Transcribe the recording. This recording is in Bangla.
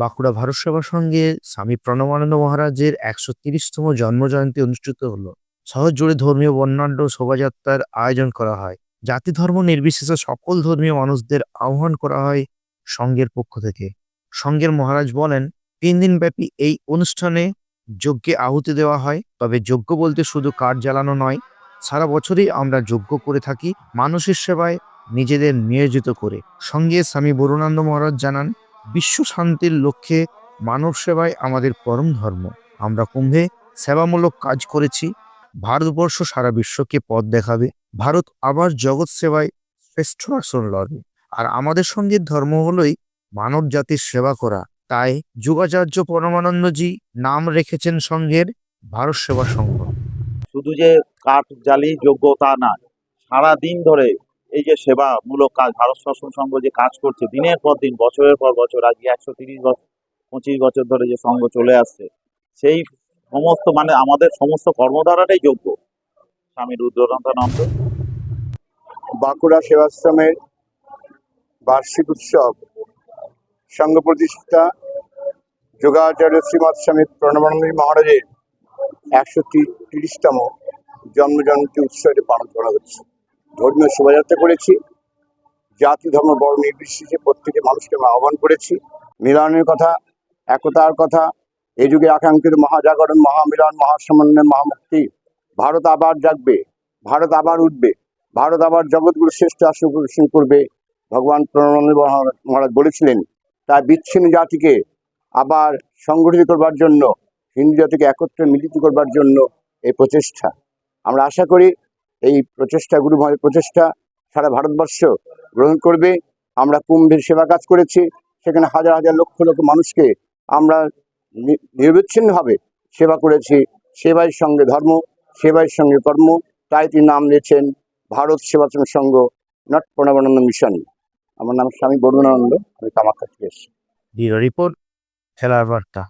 বাঁকুড়া ভারত সেবা সঙ্গে স্বামী প্রণবানন্দ মহারাজের একশো তিরিশতম জন্মজয়ন্তী অনুষ্ঠিত হলো। শহর জুড়ে ধর্মীয় বর্ণাঢ্য শোভাযাত্রার আয়োজন করা হয়। জাতি ধর্ম নির্বিশেষে সকল ধর্মীয় মানুষদের আহ্বান করা হয় সংঘের পক্ষ থেকে। সংঘের মহারাজ বলেন, তিন দিন ব্যাপী এই অনুষ্ঠানে যজ্ঞে আহুতি দেওয়া হয়, তবে যজ্ঞ বলতে শুধু কাঠ জ্বালানো নয়, সারা বছরই আমরা যজ্ঞ করে থাকি মানুষের সেবায় নিজেদের নিয়োজিত করে। সঙ্গে স্বামী বরুণানন্দ মহারাজ জানান বিশ্ব শান্তির লক্ষ্যে মানব সেবাই আমাদের পরম ধর্ম। আমরা কুম্ভে সেবামূলক কাজ করেছি। ভারতবর্ষ সারা বিশ্বকে পথ দেখাবে। ভারত আবার জগৎ সেবায় শ্রেষ্ঠ আসন লড়বে। আর আমাদের সঙ্গে ধর্ম হলোই মানব জাতির সেবা করা। তাই যুগাচার্য পরমানন্দজি নাম রেখেছেন সংঘের ভারত সেবা সংঘ। শুধু যে কাঠ জ্বালিয়ে যোগ্য তা না সারা দিন ধরে এই যে সেবামূলক কাজ, ভারত শাসন সংঘ যে কাজ করছে, দিনের পর দিন, বছরের পর বছর, আজকে একশো তিরিশ বছর পঁচিশ বছর ধরে যে সংঘ চলে আসছে, সেই সমস্ত মানে আমাদের সমস্ত কর্মধারাটাই যোগ্য। স্বামী রুদ্রকান্তানন্দ বাঁকুড়া সেবাশ্রমের বার্ষিক উৎসব, সংঘ প্রতিষ্ঠা, যোগাচার্য শ্রীমৎ স্বামী প্রণবানন্দ মহারাজের একশো তিরিশতম জন্মজয়ন্তী উৎসবে পালন করা হচ্ছে। ধর্মীয় শোভাযাত্রা করেছি, জাতি, ধর্ম বড় নির্বিশেষে প্রত্যেকে মানুষকে আমরা আহ্বান করেছি। মিলনের কথা, একতার কথা, এই যুগে আকাঙ্ক্ষিত মহাজাগরণ, মহামিলন, মহাসমন্বয়, মহামুক্তি। ভারত আবার জাগবে, ভারত আবার উঠবে, ভারত আবার জগৎগুরু শ্রেষ্ঠ প্রদর্শন করবে। ভগবান প্রণানন্দ মহারাজ বলেছিলেন, তাই বিচ্ছিন্ন জাতিকে আবার সংগঠিত করবার জন্য, হিন্দু জাতিকে একত্রে মিলিত করবার জন্য এই প্রচেষ্টা। আমরা আশা করি এই প্রচেষ্টা, গুরু প্রচেষ্টা সারা ভারতবর্ষ গ্রহণ করবে। আমরা কুম্ভের সেবা কাজ করেছি। সেখানে হাজার হাজার লক্ষ লক্ষ মানুষকে আমরা নিরবিচ্ছিন্নভাবে সেবা করেছি। সেবাই সঙ্গে ধর্ম, সেবাই সঙ্গে কর্ম। তাই তিনি নাম দিয়েছেন ভারত সেবাশ্রম সংঘ নট প্রণবানন্দ মিশন। আমার নাম স্বামী বরুণানন্দ আমি কামাখ্যা থেকে এসেছি। রিপোর্ট, খেলার বার্তা।